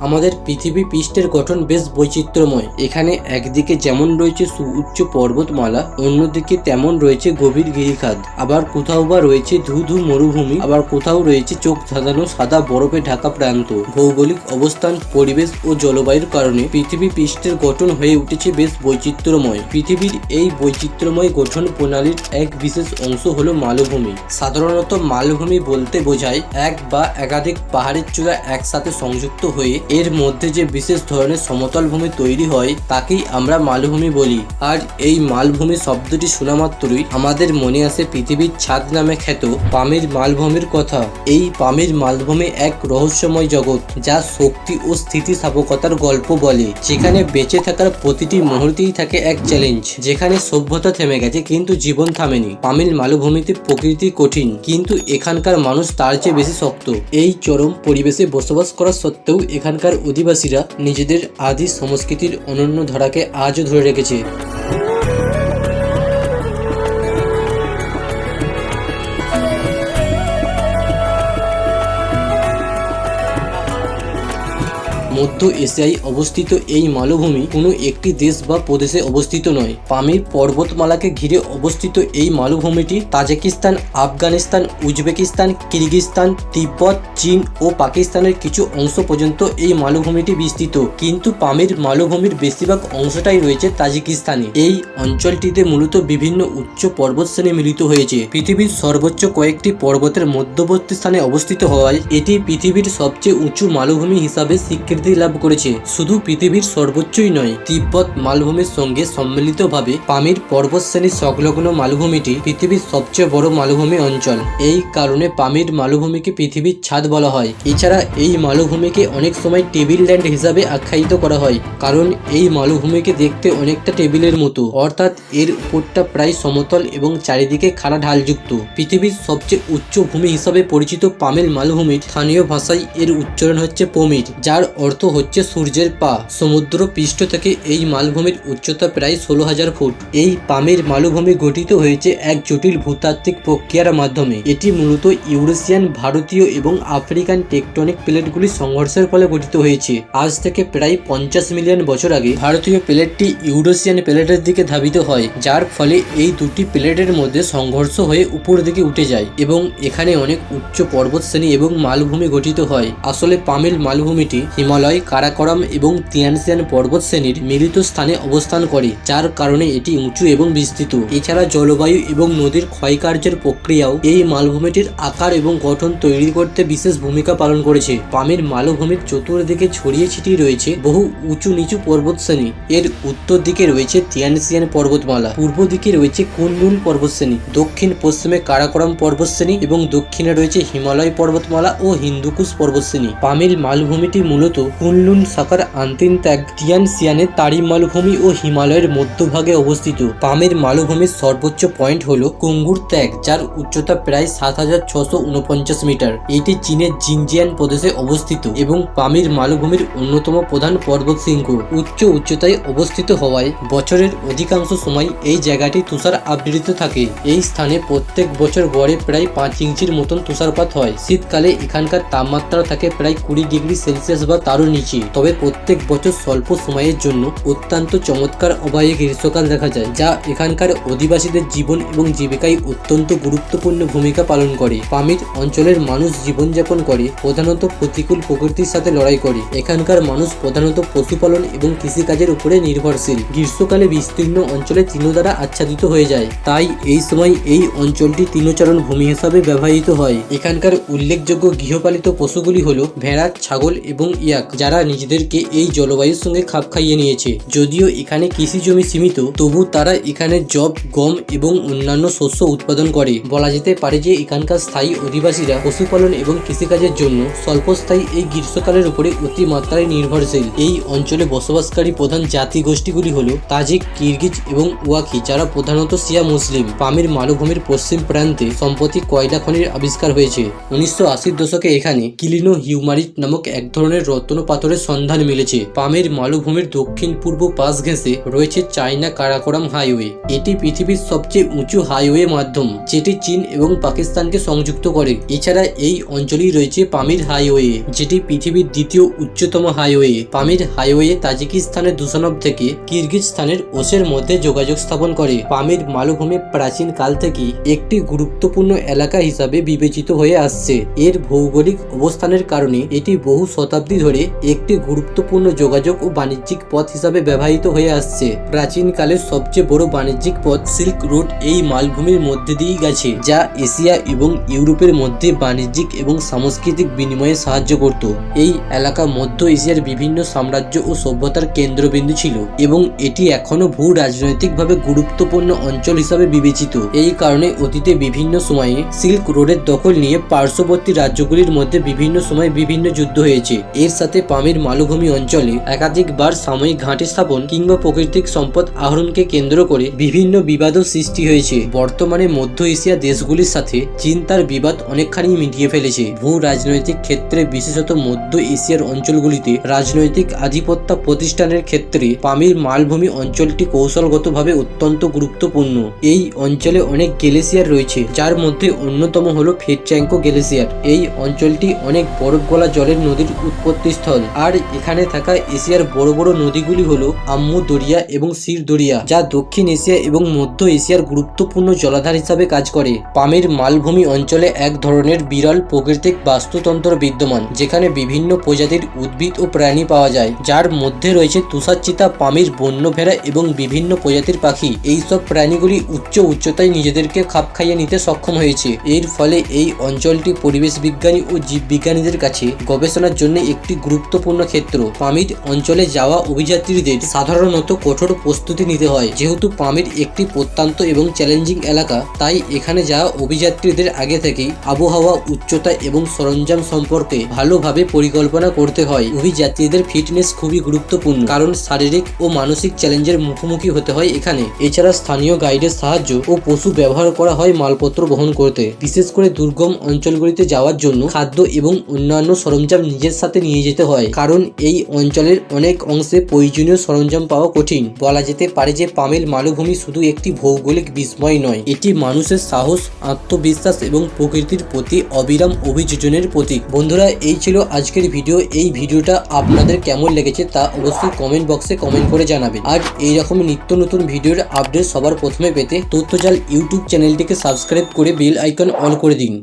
আমাদের পৃথিবী পৃষ্ঠের গঠন বেশ বৈচিত্র্যময়। এখানে একদিকে যেমন রয়েছে সুউচ্চ পর্বতমালা, অন্যদিকে তেমন রয়েছে গভীর গিরিখাত। আবার কোথাও বা রয়েছে ধু ধু মরুভূমি, আবার কোথাও রয়েছে চোখ ধাঁধানো সাদা বরফে ঢাকা প্রান্ত। ভৌগোলিক অবস্থান, পরিবেশ ও জলবায়ুর কারণে পৃথিবী পৃষ্ঠের গঠন হয়ে উঠেছে বেশ বৈচিত্র্যময়। পৃথিবীর এই বৈচিত্র্যময় গঠন প্রণালীর এক বিশেষ অংশ হল মালভূমি। সাধারণত মালভূমি বলতে বোঝায় এক বা একাধিক পাহাড়ের চূড়া একসাথে সংযুক্ত হয়ে এর মধ্যে যে বিশেষ ধরনের সমতল ভূমি তৈরি হয়, তাকেই আমরা মালভূমি বলি। আর এই মালভূমি শব্দটি শোনা মাত্রই আমাদের মনে আসে পৃথিবীর ছাদ নামে খ্যাত পামির মালভূমির কথা। এই পামির মালভূমি এক রহস্যময় জগৎ, যা শক্তি ও স্থিতিস্থাপকতার গল্প বলে। যেখানে বেঁচে থাকার প্রতিটি মুহূর্তেই থাকে এক চ্যালেঞ্জ যেখানে সভ্যতা থেমে গেছে কিন্তু জীবন থামেনি। পামিল মালভূমিতে প্রকৃতি কঠিন, কিন্তু এখানকার মানুষ তার চেয়ে বেশি শক্ত। এই চরম পরিবেশে বসবাস করা সত্ত্বেও এখানকার অধিবাসীরা নিজেদের আদি সংস্কৃতির অনন্য ধারাকে আজও ধরে রেখেছে। মধ্য এশিয়ায় অবস্থিত এই মালভূমি কোনো একটি দেশ বা প্রদেশে অবস্থিত নয়। পামির পর্বতমালাকে ঘিরে অবস্থিত এই মালভূমিটি তাজিকিস্তান, আফগানিস্তান, উজবেকিস্তান কিরগিস্তান তিব্বত, চীন ও পাকিস্তানের কিছু অংশ পর্যন্ত এই মালভূমিটি বিস্তৃত। কিন্তু পামির মালভূমির বেশিরভাগ অংশটাই রয়েছে তাজিকিস্তানে। এই অঞ্চলটিতে মূলত বিভিন্ন উচ্চ পর্বত শ্রেণি মিলিত হয়েছে। পৃথিবীর সর্বোচ্চ কয়েকটি পর্বতের মধ্যবর্তী স্থানে অবস্থিত হওয়ায় এটি পৃথিবীর সবচেয়ে উঁচু মালভূমি হিসাবে স্বীকৃতি লাভ করেছে। শুধু পৃথিবীর সর্বোচ্চই নয়, তিব্বত মালভূমির সঙ্গে সম্মিলিতভাবে পামির পর্বতশ্রেণীর সংলগ্ন মালভূমিটি পৃথিবীর সবচেয়ে বড় মালভূমি অঞ্চল। এই কারণে পামির মালভূমিকে পৃথিবীর ছাদ বলা হয়। এছাড়া এই মালভূমিকে অনেক সময় টেবিল ল্যান্ড হিসাবে আখ্যায়িত করা হয়, কারণ এই মালভূমিকে দেখতে অনেকটা টেবিলের মতো। অর্থাৎ এর উপরটা প্রায় সমতল এবং চারিদিকে খাড়া ঢালযুক্ত। পৃথিবীর সবচেয়ে উচ্চ ভূমি হিসাবে পরিচিত পামেল মালভূমির স্থানীয় ভাষায় এর উচ্চারণ হচ্ছে পমির, যার অর্থ হচ্ছে সূর্যের পা। সমুদ্র পৃষ্ঠ থেকে এই মালভূমির উচ্চতা প্রায় ষোলো হাজার ফুট। এই পামের মালভূমি গঠিত হয়েছে এক জটিল ভূতাত্ত্বিক প্রক্রিয়ার মাধ্যমে। এটি মূলত ইউরেশিয়ান, ভারতীয় এবং আফ্রিকান টেকটনিক প্লেটগুলির সংঘর্ষের ফলে গঠিত হয়েছে। আজ থেকে প্রায় পঞ্চাশ মিলিয়ন বছর আগে ভারতীয় প্লেটটি ইউরেশিয়ান প্লেটের দিকে ধাবিত হয়, যার ফলে এই দুটি প্লেটের মধ্যে সংঘর্ষ হয়ে উপর দিকে উঠে যায় এবং এখানে অনেক উচ্চ পর্বত শ্রেণি এবং মালভূমি গঠিত হয়। আসলে পামেল মালভূমিটি হিমালয় কারাকোরাম এবং তিয়ানসিয়ান পর্বত শ্রেণির মিলিত স্থানে অবস্থান করে, যার কারণে এটি উঁচু এবং বিস্তৃত। এছাড়া জলবায়ু এবং নদীর ক্ষয়কার্যের প্রক্রিয়াও এই মালভূমিটির আকার এবং গঠন তৈরি করতে বিশেষ ভূমিকা পালন করেছে। পামের মালভূমির চতুর্দিকে ছড়িয়ে ছিটিয়ে রয়েছে বহু উঁচু নিচু পর্বত শ্রেণি। এর উত্তর দিকে রয়েছে তিয়ানসিয়ান পর্বতমালা, পূর্ব দিকে রয়েছে কুনলুন পর্বতশ্রেণী দক্ষিণ পশ্চিমে কারাকোরাম পর্বতশ্রেণী এবং দক্ষিণে রয়েছে হিমালয় পর্বতমালা ও হিন্দুকুশ পর্বতশ্রেণী পামিল মালভূমিটি মূলত কুনলুন শাখার আন্তিন ত্যাগ টিয়ানসিয়ানের তারি মালভূমি ও হিমালয়ের মধ্যভাগে অবস্থিত। পামের মালভূমির সর্বোচ্চ পয়েন্ট হল কুঙ্গুর ত্যাগ, যার উচ্চতা প্রায় সাত হাজার ছশো উনপঞ্চাশ মিটার। এটি চীনের জিনজিয়ান প্রদেশে অবস্থিত এবং পামির মালভূমির অন্যতম প্রধান পর্বত শৃঙ্গ। উচ্চ উচ্চতায় অবস্থিত হওয়ায় বছরের অধিকাংশ সময় এই জায়গাটি তুষার আবৃত থাকে। এই স্থানে প্রত্যেক বছর গড়ে প্রায় পাঁচ ইঞ্চির মতন তুষারপাত হয়। শীতকালে এখানকার তাপমাত্রা থাকে প্রায় কুড়ি ডিগ্রি সেলসিয়াস বা তারও নিচে তবে প্রত্যেক বছর স্বল্প সময়ের জন্য অত্যন্ত চমৎকার অবায়ে গ্রীষ্মকাল দেখা যায়, যা এখানকার অধিবাসীদের জীবন এবং জীবিকায় অত্যন্ত গুরুত্বপূর্ণ ভূমিকা পালন করে। পামির অঞ্চলের মানুষ জীবনযাপন করে, প্রধানত প্রতিকূল প্রকৃতির সাথে লড়াই করে। এখানকার মানুষ প্রধানত পশুপালন এবং কৃষিকাজের উপরে নির্ভরশীল। গ্রীষ্মকালে বিস্তীর্ণ অঞ্চলে তৃণ দ্বারা আচ্ছাদিত হয়ে যায়। তাই এই সময় এই অঞ্চলটি তৃণচারণ ভূমি হিসাবে ব্যবহৃত হয়। এখানকার উল্লেখযোগ্য গৃহপালিত পশুগুলি হল ভেড়া, ছাগল এবং ইয়াক। যারা নিজেদেরকে এই জলবায়ুর সঙ্গে খাপ খাইয়ে নিয়েছে। যদিও এখানে কৃষি জমি সীমিত, তবু তারা এখানে জব, গম এবং অন্যান্য শস্য উৎপাদন করে। বলা যেতে পারে যে এখানকার স্থায়ী অধিবাসীরা পশুপালন এবং কৃষিকাজের জন্য স্বল্পস্থায়ী এই গ্রীষ্মকালের উপরে অতিমাত্রায় নির্ভরশীল। এই অঞ্চলে বসবাসকারী প্রধান জাতি গোষ্ঠীগুলি হল তাজিক, কিরগিজ এবং ওয়াকি, যারা প্রধানত শিয়া মুসলিম। পামির মালভূমির পশ্চিম প্রান্তে সম্প্রতি কয়লা খনির আবিষ্কার হয়েছে। উনিশশো দশকে এখানে কিলিনো হিউমারিট নামক এক ধরনের রত্ন পাথরের সন্ধান মিলেছে। পামের মালভূমির দক্ষিণ পূর্ব পাশ ঘেঁষে রয়েছে চায়না কারাকোরাম হাইওয়ে। এটি পৃথিবীর সবচেয়ে উঁচু হাইওয়ে মাধ্যম, যেটি চীন এবং পাকিস্তানকে সংযুক্ত করে। এছাড়া এই অঞ্চলেই রয়েছে পামির হাইওয়ে, যেটি পৃথিবীর দ্বিতীয় উচ্চতম হাইওয়ে। পামির হাইওয়ে তাজিকিস্তানের দুসানব থেকে কিরগিজস্তানের ওসের মধ্যে যোগাযোগ স্থাপন করে। পামির মালভূমি প্রাচীন কাল থেকেই একটি গুরুত্বপূর্ণ এলাকা হিসাবে বিবেচিত হয়ে আসছে। এর ভৌগোলিক অবস্থানের কারণে এটি বহু শতাব্দী ধরে একটি গুরুত্বপূর্ণ যোগাযোগ ও বাণিজ্যিক পথ হিসাবে ব্যবহৃত হয়ে আসছে। প্রাচীনকালের সবচেয়ে বড় বাণিজ্যিক পথ সিল্ক রোড এই মালভূমির মধ্যে দিয়েই গেছে, যা এশিয়া এবং ইউরোপের মধ্যে বাণিজ্যিক এবং সাংস্কৃতিক বিনিময়ে সাহায্য করত। এই এলাকা মধ্য এশিয়ার বিভিন্ন সাম্রাজ্য ও সভ্যতার কেন্দ্রবিন্দু ছিল এবং এটি এখনও ভূ রাজনৈতিকভাবে গুরুত্বপূর্ণ অঞ্চল হিসাবে বিবেচিত। এই কারণে অতীতে বিভিন্ন সময়ে সিল্ক রোডের দখল নিয়ে পার্শ্ববর্তী রাজ্যগুলির মধ্যে বিভিন্ন সময় বিভিন্ন যুদ্ধ হয়েছে। এর সাথে পামির মালভূমি অঞ্চলে একাধিকবার সাময়িক ঘাঁটি স্থাপন কিংবা প্রাকৃতিক সম্পদ আহরণকে কেন্দ্র করে বিভিন্ন বিবাদও সৃষ্টি হয়েছে। বর্তমানে মধ্য এশিয়া দেশগুলির সাথে চীন তার বিবাদ অনেকখানি মিটিয়ে ফেলেছে। ভূ রাজনৈতিক ক্ষেত্রে, বিশেষত মধ্য এশিয়ার অঞ্চলগুলিতে রাজনৈতিক আধিপত্য প্রতিষ্ঠানের ক্ষেত্রে পামির মালভূমি অঞ্চলটি কৌশলগতভাবে অত্যন্ত গুরুত্বপূর্ণ। এই অঞ্চলে অনেক গ্লেসিয়ার রয়েছে, যার মধ্যে অন্যতম হলো ফেটচ্যাঙ্কো গ্লেসিয়ার। এই অঞ্চলটি অনেক বরফ গলা জলের নদীর উৎপত্তিস্থল। আর এখানে থাকা এশিয়ার বড় বড় নদীগুলি হল আম্মু দরিয়া এবং সির দরিয়া, যা দক্ষিণ এশিয়া এবং মধ্য এশিয়ার গুরুত্বপূর্ণ জলাধার হিসাবে কাজ করে। পামের মালভূমি অঞ্চলে এক ধরনের বিরল প্রকৃতিক বাস্তুতন্ত্র বিদ্যমান, যেখানে বিভিন্ন প্রজাতির উদ্ভিদ ও প্রাণী পাওয়া যায়। যার মধ্যে রয়েছে তুষারচিতা, পামির বন্য ভেড়া এবং বিভিন্ন প্রজাতির পাখি। এইসব প্রাণীগুলি উচ্চ উচ্চতায় নিজেদেরকে খাপ খাইয়ে নিতে সক্ষম হয়েছে। এর ফলে এই অঞ্চলটি পরিবেশ বিজ্ঞানী ও জীববিজ্ঞানীদের কাছে গবেষণার জন্য একটি গুরুত্বপূর্ণ ক্ষেত্র। পামির অঞ্চলে যাওয়া অভিযাত্রীদের সাধারণত কঠোর প্রস্তুতি নিতে হয়। যেহেতু পামির একটি প্রত্যন্ত এবং চ্যালেঞ্জিং এলাকা, তাই এখানে যাওয়া অভিযাত্রীদের আগে থেকেই আবহাওয়া, উচ্চতা এবং সরঞ্জাম সম্পর্কে ভালোভাবে পরিকল্পনা করতে হয়। অভিযাত্রীদের ফিটনেস খুবই গুরুত্বপূর্ণ, কারণ শারীরিক ও মানসিক চ্যালেঞ্জের মুখোমুখি হতে হয় এখানে। এছাড়া স্থানীয় গাইডের সাহায্য ও পশু ব্যবহার করা হয় মালপত্র বহন করতে। বিশেষ করে দুর্গম অঞ্চলগুলিতে যাওয়ার জন্য খাদ্য এবং অন্যান্য সরঞ্জাম নিজের সাথে নিয়ে যেতে হয়। কারণ এই অঞ্চলের অনেক অংশে প্রয়োজনীয় সরঞ্জাম পাওয়া কঠিন। বলা যেতে পারে যে পামেল মালভূমি শুধু একটি ভৌগোলিক বিস্ময় নয়, এটি মানুষের সাহস, আত্মবিশ্বাস এবং প্রকৃতির প্রতি অবিরাম অভিযোজনের প্রতীক। বন্ধুরা, এই ছিল আজকের ভিডিও। এই ভিডিওটা আপনাদের কেমন লেগেছে তা অবশ্যই কমেন্ট বক্সে কমেন্ট করে জানাবেন। আর এই রকম নিত্য নতুন ভিডিওর আপডেট সবার প্রথমে পেতে তথ্যজাল ইউটিউব চ্যানেলটিকে সাবস্ক্রাইব করে বেল আইকন অন করে দিন।